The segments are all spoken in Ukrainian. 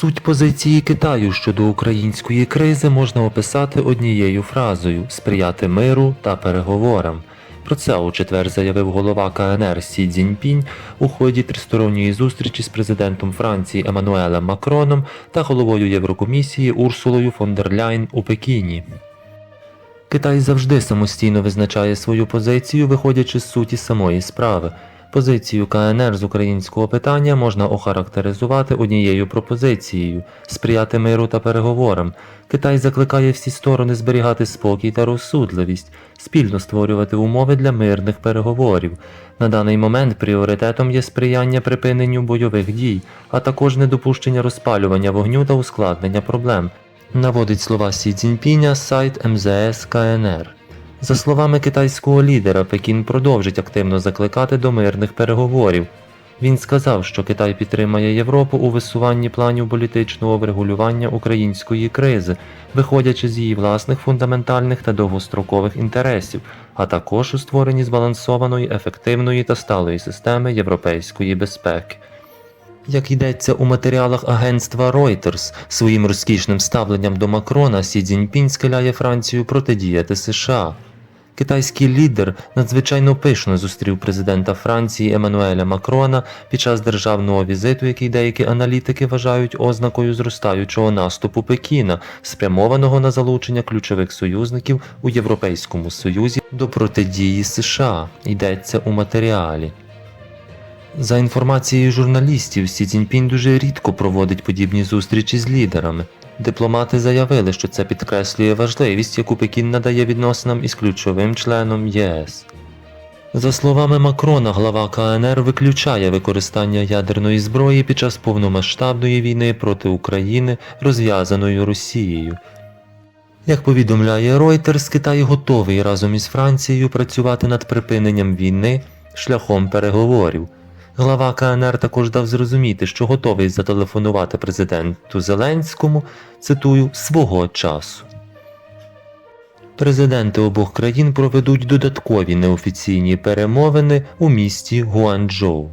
Суть позиції Китаю щодо української кризи можна описати однією фразою сприяти миру та переговорам. Про це у четвер заявив голова КНР Сі Цзіньпінь у ході тристоронньої зустрічі з президентом Франції Еммануелем Макроном та головою Єврокомісії Урсулою фон дер Ляйн у Пекіні. Китай завжди самостійно визначає свою позицію, виходячи з суті самої справи. Позицію КНР з українського питання можна охарактеризувати однією пропозицією сприяти миру та переговорам. Китай закликає всі сторони зберігати спокій та розсудливість, спільно створювати умови для мирних переговорів. На даний момент пріоритетом є сприяння припиненню бойових дій, а також недопущення розпалювання вогню та ускладнення проблем. Наводить слова Сі Цзіньпіня сайт МЗС КНР. За словами китайського лідера, Пекін продовжить активно закликати до мирних переговорів. Він сказав, що Китай підтримає Європу у висуванні планів політичного врегулювання української кризи, виходячи з її власних фундаментальних та довгострокових інтересів, а також у створенні збалансованої, ефективної та сталої системи європейської безпеки. Як йдеться у матеріалах агентства Reuters, своїм розкішним ставленням до Макрона Сі Цзіньпінь схиляє Францію протидіяти США. Китайський лідер надзвичайно пишно зустрів президента Франції Еммануеля Макрона під час державного візиту, який деякі аналітики вважають ознакою зростаючого наступу Пекіна, спрямованого на залучення ключових союзників у Європейському Союзі до протидії США. Йдеться у матеріалі. За інформацією журналістів, Сі Цзіньпінь дуже рідко проводить подібні зустрічі з лідерами. Дипломати заявили, що це підкреслює важливість, яку Пекін надає відносинам із ключовим членом ЄС. За словами Макрона, глава КНР виключає використання ядерної зброї під час повномасштабної війни проти України, розв'язаної Росією. Як повідомляє Reuters, Китай готовий разом із Францією працювати над припиненням війни шляхом переговорів. Глава КНР також дав зрозуміти, що готовий зателефонувати президенту Зеленському, цитую, свого часу. Президенти обох країн проведуть додаткові неофіційні перемовини у місті Гуанчжоу.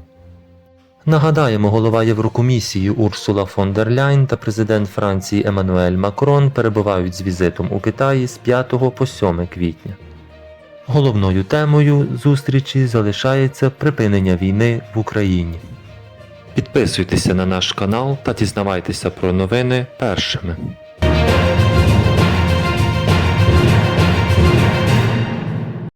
Нагадаємо, голова Єврокомісії Урсула фон дер Ляйн та президент Франції Еммануель Макрон перебувають з візитом у Китаї з 5 по 7 квітня. Головною темою зустрічі залишається припинення війни в Україні. Підписуйтеся на наш канал та дізнавайтеся про новини першими.